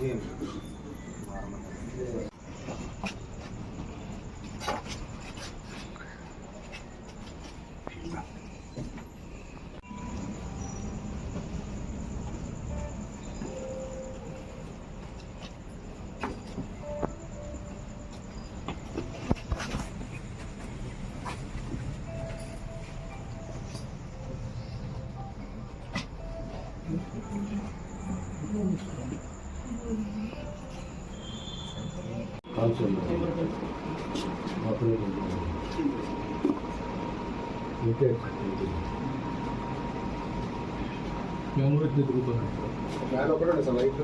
మేము కూడా ఇట్లా తిరుగుతున్నాం ఫ్యాన్ ఒకటే అసలు లైట్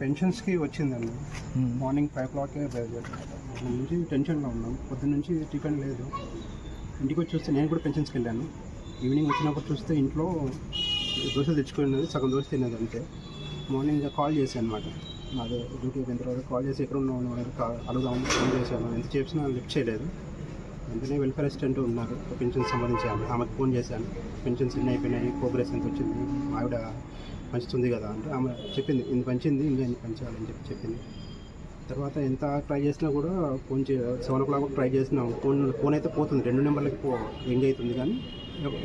పెన్షన్స్కి వచ్చిందండి మార్నింగ్ ఫైవ్ క్లాక్కే బయలుదేరాం నుంచి టెన్షన్లో ఉన్నాం. పొద్దున్న నుంచి టిఫిన్ లేదు. ఇంటికి వచ్చి చూస్తే నేను కూడా పెన్షన్స్కి వెళ్ళాను. ఈవినింగ్ వచ్చినప్పుడు చూస్తే ఇంట్లో దోశలు తెచ్చుకున్నది సగం దోశ తినేది అంతే. మార్నింగ్ కాల్ చేశాను అనమాట నాది డ్యూటీ అయిన తర్వాత కాల్ చేసి ఎక్కడ ఉన్నావు అని అడుగుదామని ఫోన్ చేశాను. ఎంత చేసినా లిఫ్ట్ చేయలేదు. వెంటనే వెల్ఫేర్ అసిస్టెంట్ ఉన్నారు. పెన్షన్ సంబంధించి ఆమె ఆమెకు ఫోన్ చేశాను. పెన్షన్స్ ఎన్ని అయిపోయినాయి. ప్రోగ్రెస్ ఎంత వచ్చింది. ఆవిడ పంచుతుంది కదా అంటే ఆమె చెప్పింది. ఇంత పంచింది ఇంకా ఇంత పంచాలని చెప్పి చెప్పింది. తర్వాత ఎంత ట్రై చేసినా కూడా ఫోన్ చే సెవెన్ ఓ క్లాక్ ట్రై చేసినాం. ఫోన్ ఫోన్ అయితే పోతుంది. రెండు నెంబర్లకి పో ఎంగ్ అవుతుంది కానీ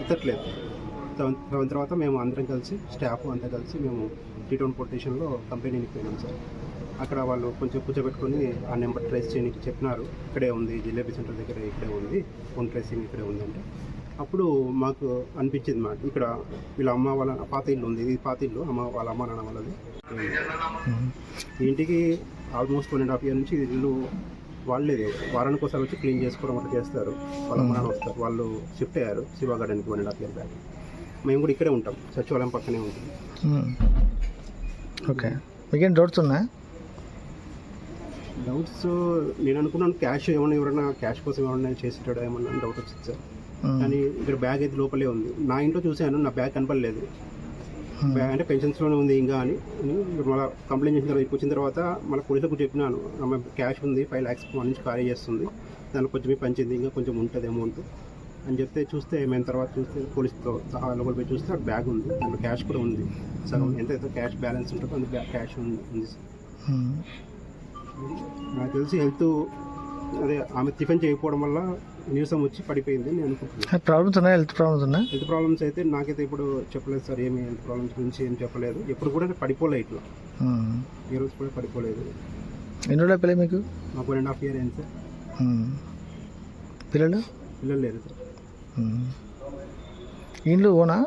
ఎత్తట్లేదు. దాని తర్వాత మేము అందరం కలిసి స్టాఫ్ అంతా కలిసి మేము టీ టౌన్ పొలిటీషన్లో కంపెనీకి పోయినాం సార్. అక్కడ వాళ్ళు కొంచెం కూర్చోబెట్టుకొని ఆ నెంబర్ ట్రేస్ చేయడానికి చెప్పినారు. ఇక్కడే ఉంది జిలేబీ సెంటర్ దగ్గర ఇక్కడే ఉంది. ఫోన్ ట్రేసింగ్ ఇక్కడే ఉందంటే. అప్పుడు మాకు అనిపించింది మాట ఇక్కడ వీళ్ళ అమ్మ వాళ్ళ పాత ఇల్లు ఉంది. ఇది పాత ఇల్లు. అమ్మ వాళ్ళ అమ్మ నాన్న వాళ్ళది. ఇంటికి almost one and half year నుంచి ఇల్లు వాళ్ళేది వారానికి ఒకసారి వచ్చి క్లీన్ చేసుకోవడం అట్లా చేస్తారు. వాళ్ళ నాన్న వస్తారు. వాళ్ళు షిఫ్ట్ అయ్యారు Shiva గార్డెన్కి one and half year back. మేము కూడా ఇక్కడే ఉంటాం. సచివాలయం పక్కనే ఉంటుంది. ఓకే మీకేం డౌట్స్ ఉన్నా డౌట్స్ నేను అనుకున్నాను క్యాష్ ఏమన్నా ఎవరైనా క్యాష్ కోసం ఏమన్నా చేసేటాడా ఏమన్నా డౌట్ వచ్చింది సార్. కానీ ఇక్కడ బ్యాగ్ అయితే లోపలే ఉంది. నా ఇంట్లో చూశాను నా బ్యాగ్ కనపడలేదు. అంటే పెన్షన్స్లోనే ఉంది ఇంకా అని. మళ్ళీ కంప్లైంట్ చేసిన తర్వాత ఇప్పుడు వచ్చిన తర్వాత మళ్ళీ పోలీసులకు చెప్పినాను. ఆమె క్యాష్ ఉంది ఫైవ్ ల్యాక్స్ వన్ నుంచి ఖాళీ చేస్తుంది. దానిలో కొంచెం పంచింది ఇంకా కొంచెం ఉంటుంది అమౌంట్. అని చెప్తే చూస్తే మేము తర్వాత చూస్తే పోలీసుతో సహా లోపల పోయి చూస్తే అక్కడ బ్యాగ్ ఉంది. దాంట్లో క్యాష్ కూడా ఉంది. సగం ఎంతైతే క్యాష్ బ్యాలెన్స్ ఉంటుందో అంత క్యాష్ ఉంది ఉంది సార్. నాకు తెలిసి హెల్త్ అదే ఆమె టిఫిన్ చేయకపోవడం వల్ల నీరసం వచ్చి పడిపోయింది నేను అనుకుంటున్నాను. ప్రాబ్లమ్స్ ఉన్నాయి? హెల్త్ ప్రాబ్లమ్స్ ఉన్నా హెల్త్ ప్రాబ్లమ్స్ అయితే నాకైతే ఇప్పుడు చెప్పలేదు సార్ ఏమి హెల్త్ ప్రాబ్లమ్స్ గురించి ఏం చెప్పలేదు. ఎప్పుడు కూడా పడిపోలే ఇట్లా. ఈ రోజు కూడా పడిపోలేదు. ఎన్ని రోజుల పిల్లలు మీకు? మాకు వన్ అండ్ హాఫ్ ఇయర్ అయింది సార్. పిల్లలు? పిల్లలు లేరు సార్. ఇండ్లు ఓనా?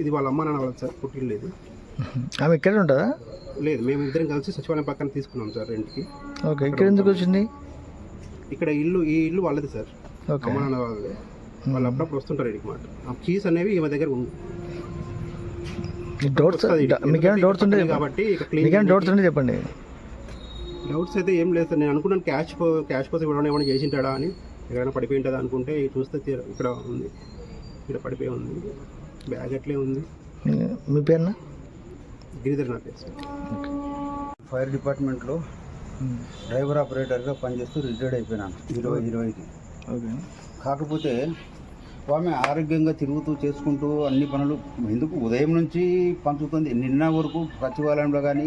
ఇది వాళ్ళ అమ్మ నాన్న వాళ్ళది సార్ పుట్టిల్లు లేదు ఆమె ఇక్కడే ఉంటుందా? లేదు మేము ఇద్దరం కలిసి సచివాలయం పక్కన తీసుకున్నాం సార్ రెంట్కి. ఓకే ఇక్కడ ఎందుకు వచ్చింది? ఇక్కడ ఇల్లు ఈ ఇల్లు వాళ్ళది సార్. అమ్మ నాన్న వాళ్ళది. వాళ్ళు అప్పుడప్పుడు వస్తుంటారు ఇక్కడికి మాట. ఆ కీస్ అనేవి ఈమె దగ్గర ఉంది డౌట్స్. మీకేమైనా డౌట్స్ ఉంటే కాబట్టి ఇక క్లీన్ మీకేమైనా డౌట్స్ ఉంటే చెప్పండి. డౌట్స్ అయితే ఏం లేదు సార్. నేను అనుకున్నాను క్యాష్ క్యాష్ కోసం ఇవ్వడం ఏమైనా చేసింటాడా అని. ఎక్కడైనా పడిపోయి ఉంటుందా అనుకుంటే చూస్తే ఇక్కడ ఉంది. ఇక్కడ పడిపోయి ఉంది. బ్యాగ్ అట్లే ఉంది. మీ- పేరునా? గిరిధర్ నా పేరు సార్. ఫైర్ డిపార్ట్మెంట్లో డ్రైవర్ ఆపరేటర్గా పనిచేస్తూ రిటైర్డ్ అయిపోయినాను ఇరవై ఇరవైకి. ఓకే. కాకపోతే ఆమె ఆరోగ్యంగా తిరుగుతూ చేసుకుంటూ అన్ని పనులు ఎందుకు ఉదయం నుంచి పంచుతుంది? నిన్న వరకు సచివాలయంలో కానీ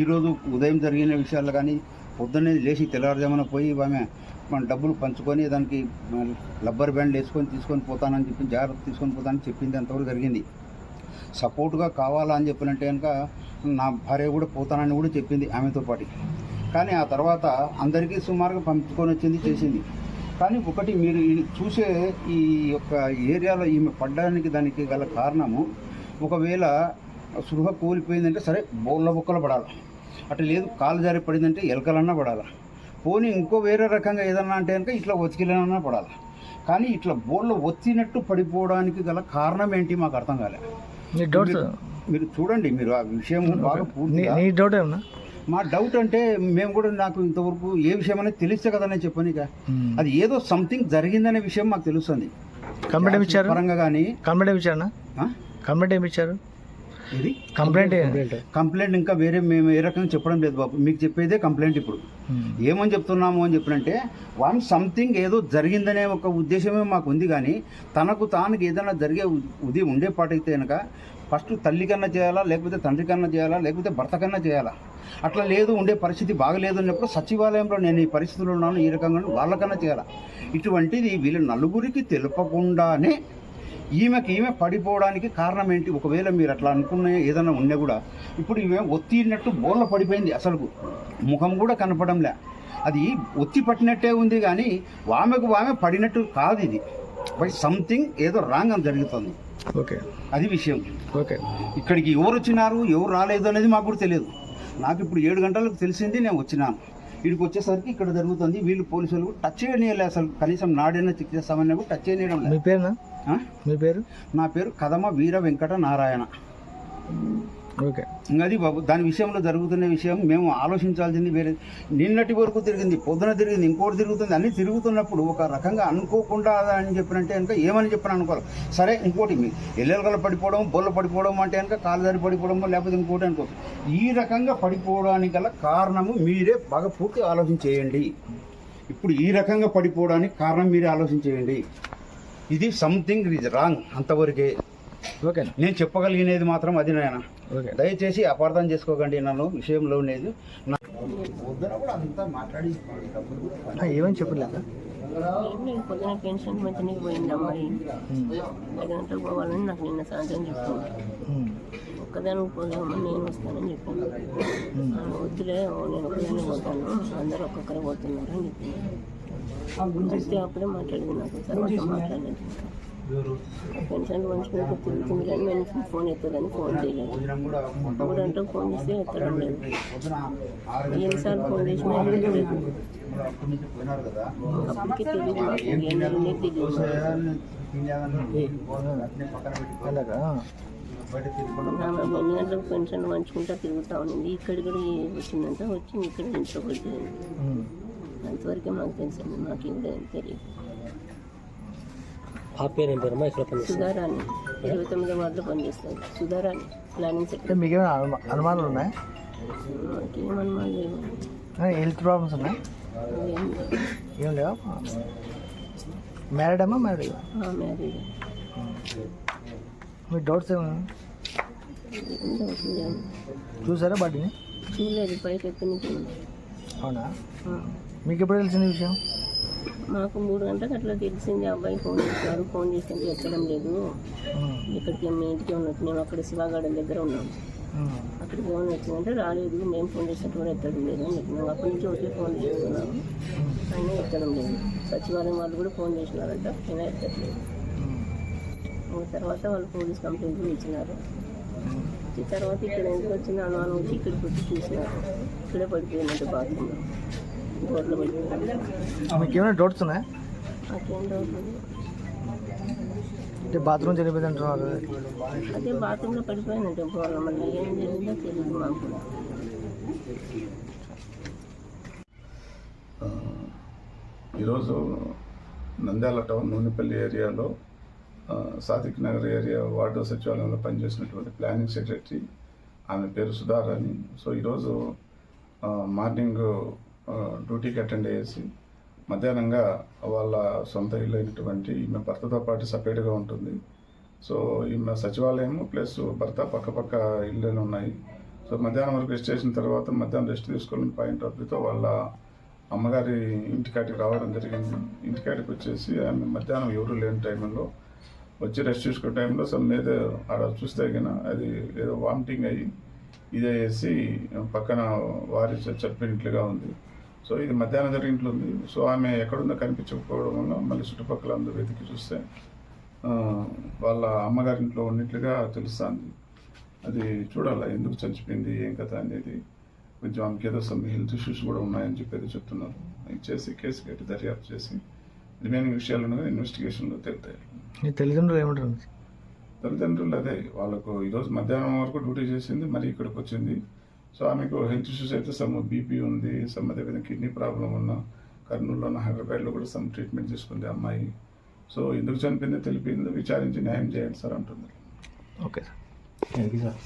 ఈరోజు ఉదయం జరిగిన విషయాల్లో కానీ పొద్దున్నే లేచి తెల్లవారుజామున పోయి ఆమె మన డబ్బులు పంచుకొని దానికి రబ్బర్ బ్యాండ్ వేసుకొని తీసుకొని పోతానని చెప్పి జాగ్రత్త తీసుకొని పోతానని చెప్పింది అంతవరకు జరిగింది. సపోర్ట్గా కావాలా అని చెప్పినట్టే కనుక నా భార్య కూడా పోతానని కూడా చెప్పింది ఆమెతో పాటు. కానీ ఆ తర్వాత అందరికీ సుమారుగా పంపుకొని వచ్చింది చేసింది. కానీ ఒకటి మీరు ఈ చూసే ఈ యొక్క ఏరియాలో ఈమె పడ్డానికి దానికి గల కారణము ఒకవేళ సృహ కూలిపోయిందంటే సరే బోళ్ళ బొక్కలు పడాలి. అట్లా లేదు కాలు జారి పడిందంటే ఎలకలన్నా పడాలి. పోనీ ఇంకో వేరే రకంగా ఏదన్నా అంటే కనుక ఇట్లా ఒతికిలన్నా పడాలి. కానీ ఇట్లా బోళ్ళ ఒత్తినట్టు పడిపోవడానికి గల కారణం ఏంటి మాకు అర్థం కాలే. నీ డౌట్స్ మీరు చూడండి మీరు ఆ విషయం బాగా నీ డౌట్ ఏమన్నా మా డౌట్ అంటే మేము కూడా నాకు ఇంతవరకు ఏ విషయం అనేది తెలిస్తే కదా నేను చెప్పాను ఇక. అది ఏదో సంథింగ్ జరిగిందనే విషయం మాకు తెలుస్తుంది. కంప్లైంట్ ఏమి ఇచ్చారు? పరంగా కానీ కంప్లైంట్ ఏమి ఇచ్చారన్నా? కంప్లైంట్ ఏమి ఇచ్చారు? ఇది కంప్లైంట్ కంప్లైంట్. ఇంకా వేరే మేము ఏ రకంగా చెప్పడం లేదు బాబు. మీకు చెప్పేదే కంప్లైంట్ ఇప్పుడు. ఏమని చెప్తున్నాము అని చెప్పినంటే వన్ సంథింగ్ ఏదో జరిగిందనే ఒక ఉద్దేశమే మాకు ఉంది కానీ తనకు తానుకి ఏదైనా జరిగే ఉది ఉండే పాటైతే కనుక ఫస్ట్ తల్లి కన్నా చేయాలా లేకపోతే తండ్రి కన్నా చేయాలా లేకపోతే భర్త కన్నా చేయాలా? అట్లా లేదు ఉండే పరిస్థితి బాగలేదు అన్నప్పుడు సచివాలయంలో నేను ఈ పరిస్థితుల్లో ఉన్నాను ఈ రకంగా వాళ్ళకన్నా చేయాలా? ఇటువంటిది వీళ్ళ నలుగురికి తెలుపకుండానే ఈమెకి ఈమె పడిపోవడానికి కారణం ఏంటి? ఒకవేళ మీరు అట్లా అనుకునే ఏదైనా ఉన్నా కూడా ఇప్పుడు ఈమె ఒత్తిడినట్టు బోర్ల పడిపోయింది అసలు. ముఖం కూడా కనపడంలే అది ఒత్తి పట్టినట్టే ఉంది కానీ ఆమెకు ఆమె పడినట్టు కాదు ఇది. బై సంథింగ్ ఏదో రాంగ్ అని జరుగుతుంది. ఓకే. అది విషయం. ఓకే. ఇక్కడికి ఎవరు వచ్చినారు ఎవరు రాలేదు అనేది మాకు కూడా తెలియదు. నాకు ఇప్పుడు ఏడు గంటలకు తెలిసింది నేను వచ్చినాను. ఇక్కడికి వచ్చేసరికి ఇక్కడ జరుగుతుంది. వీళ్ళు పోలీసులు టచ్ చేయనీయలే అసలు. కనీసం నాడైనా చెక్ చేస్తామన్నా కూడా టచ్ లేదు. మీ పేరునా? మీ పేరు? నా పేరు కదమ వీర వెంకట నారాయణ. ఓకే. అది బాబు దాని విషయంలో జరుగుతున్న విషయం మేము ఆలోచించాల్సింది వేరే. నిన్నటి వరకు తిరిగింది పొద్దున తిరిగింది ఇంకోటి తిరుగుతుంది అన్ని తిరుగుతున్నప్పుడు ఒక రకంగా అనుకోకుండా అని చెప్పినంటే కనుక ఏమని చెప్పిన అనుకోవాలి. సరే ఇంకోటి మీ ఎల్లెలగల పడిపోవడం బొల్ల పడిపోవడం అంటే కనుక కాలుదారి పడిపోవడం లేకపోతే ఇంకోటి అనుకోవచ్చు. ఈ రకంగా పడిపోవడానికి గల కారణము మీరే బాగా పూర్తి ఆలోచన చేయండి ఇప్పుడు ఈ రకంగా పడిపోవడానికి కారణం మీరే ఆలోచన చేయండి ఇది సంథింగ్ ఇస్ రాంగ్ అంతవరకే. ఓకే నేను చెప్పగలిగినది మాత్రం అది నాయన. దయచేసి అపార్థం చేసుకోకండి నన్ను విషయంలో ఉండేది ఏమని చెప్పలేదా పొద్దున పెన్షన్ మంచినీకి పోయింది అమ్మాయి. ఐదు గంటలకు పోవాలని నాకు నిన్న సాయంత్రం చెప్పింది ఒక్కదానికి పోదామని నేను వస్తానని చెప్పాను. వద్దులే నేను ఒక్కదాన్ని పోతాను. అందరూ ఒక్కొక్కరు పోతున్నారు అని చెప్పింది అప్పుడే మాట్లాడింది నాకు. తర్వాత మాట్లాడలేదు. పెన్షన్ పంచుకుంటే తిరుగుతుంది కానీ నేను ఫోన్ ఎత్తదని ఫోన్ చేయలేదు. మూడు గంటలకు ఫోన్ చేస్తే ఎత్తడం లేదు ఎన్నిసార్లు ఫోన్ చేసినా లేదు అప్పటికే తెలియదు ఎన్ని గంటలకు పెన్షన్ పంచుకుంటా తిరుగుతూ ఉన్నింది ఇక్కడ కూడా వచ్చిందంట వచ్చి ఇక్కడ ఇంట్లో పెట్టింది అంతవరకే మాకు తెలిసింది మాకు ఇంకా ఏం తెలియదు. ఆ పేరు ఏం పేరమ్మా? ఇక్కడ పని సుధారాణి. ఇరవై తొమ్మిదో వార్డులో పనిచేస్తుంది. సుధారాణి ప్లానింగ్ సెక్రటరీ మీకేమైనా అనుమా- అనుమానాలు ఉన్నాయా? మాకేమన్నా లేవు. హెల్త్ ప్రాబ్లమ్స్ ఉన్నాయా. ఏం లేవా. మ్యారీడ్ అమ్మా మ్యారీడ్? మ్యారీడ్. మీ డౌట్స్ ఏమైనా ఏం డౌట్ లేదు చూసారా బాడీని? చూడలేదు పైకి ఎక్కడి నుంచి. అవునా. మీకు ఎప్పుడు తెలిసింది విషయం? మాకు మూడు గంటలకు అట్లా తెలిసింది అబ్బాయి ఫోన్ చేశారు ఫోన్ చేస్తే ఎత్తడం లేదు. ఇక్కడికి మీ ఇంటికి ఉన్నట్టు మేము అక్కడ శివాగార్డెన్ దగ్గర ఉన్నాము అక్కడికి ఏమైనా వచ్చిందంటే రాలేదు మేము ఫోన్ చేసినట్టు కూడా ఎత్తడం లేదు అని చెప్పినాం. అప్పటి నుంచి ఒకే ఫోన్ చేస్తున్నాము అయినా ఎత్తడం లేదు. సచివాలయం వాళ్ళు కూడా ఫోన్ చేసినారంట అయినా ఎత్తట్లేదు తర్వాత వాళ్ళు పోలీస్ కంప్లైంట్ కూడా ఇచ్చినారు. ఇచ్చిన తర్వాత ఇక్కడ ఎందుకు వచ్చిన అనుమానం వచ్చి ఇక్కడికి వచ్చి చూసినారు. ఇక్కడే పడిపోయినట్టు బాత్రూంలో. పడిపోయినట్టు మీకు ఏమైనా డౌట్స్ ఉన్నాయా? అంటే బాత్రూమ్ చనిపోయింది అంటున్నారు అదే బాత్రూంలో పడిపోయినట్టు గోడలో మళ్ళీ. ఏం జరిగిందో తెలియదు మాకు. కూడా ఆ, ఈరోజు నంద్యాల టౌన్ నూనెపల్లి ఏరియాలో సాదిక్ నగర్ ఏరియా వార్డు సచివాలయంలో పనిచేసినటువంటి ప్లానింగ్ సెక్రటరీ ఆమె పేరు సుధారాణి. సో ఈరోజు మార్నింగ్ డ్యూటీకి అటెండ్ అయ్యేసి మధ్యాహ్నంగా వాళ్ళ సొంత ఇల్లు అయినటువంటి ఈమె భర్తతో పాటు సపరేట్గా ఉంటుంది. సో ఈమె సచివాలయం ప్లస్ భర్త పక్కపక్క ఇల్లు ఉన్నాయి. సో మధ్యాహ్నం వరకు రెస్ట్ చేసిన తర్వాత మధ్యాహ్నం రెస్ట్ తీసుకోవాలని పాయింట్ ఆఫ్ వ్యూతో వాళ్ళ అమ్మగారి ఇంటికాడికి రావడం జరిగింది. ఇంటికాడికి వచ్చేసి ఆమె మధ్యాహ్నం ఎవరు లేని టైంలో వచ్చి రెస్ట్ తీసుకునే టైంలో సమ్ ఏదో ఆడ చూస్తే గిన అది ఏదో వామిటింగ్ అయ్యి ఇదే వేసి పక్కన వారి చెప్పినట్లుగా ఉంది. సో ఇది మధ్యాహ్నం జరిగినట్లు ఉంది. సో ఆమె ఎక్కడుందో కనిపించకపోవడం వల్ల మళ్ళీ చుట్టుపక్కల అందరూ వెతికి చూస్తే వాళ్ళ అమ్మగారింట్లో ఉన్నట్లుగా తెలుస్తుంది. అది చూడాలా ఎందుకు చనిపోయింది ఏం కథ అనేది. కొంచెం ఆమెకి ఏదో సమ్ హెల్త్ ఇష్యూస్ కూడా ఉన్నాయని చెప్పేది చెప్తున్నారు. అది చేసి కేసు కట్టి దర్యాప్తు చేసి రిమైనింగ్ విషయాలను ఇన్వెస్టిగేషన్లో తెలుతాయి. తల్లిదండ్రులు ఏమంటారు తల్లిదండ్రులు అదే వాళ్ళకు ఈరోజు మధ్యాహ్నం వరకు డ్యూటీ చేసింది మరి ఇక్కడికి వచ్చింది. సో ఆమెకు హెల్త్ ఇష్యూస్ అయితే సమ్ బీపీ ఉంది సమ్ అదేవిధంగా కిడ్నీ ప్రాబ్లం ఉన్న కర్నూలులో హైదరాబాద్లో కూడా సమ్ ట్రీట్మెంట్ తీసుకుంది అమ్మాయి. సో ఎందుకు చనిపోయిందో తెలిపింది విచారించి న్యాయం చేయండి సార్ అంటుంది. Okay sir.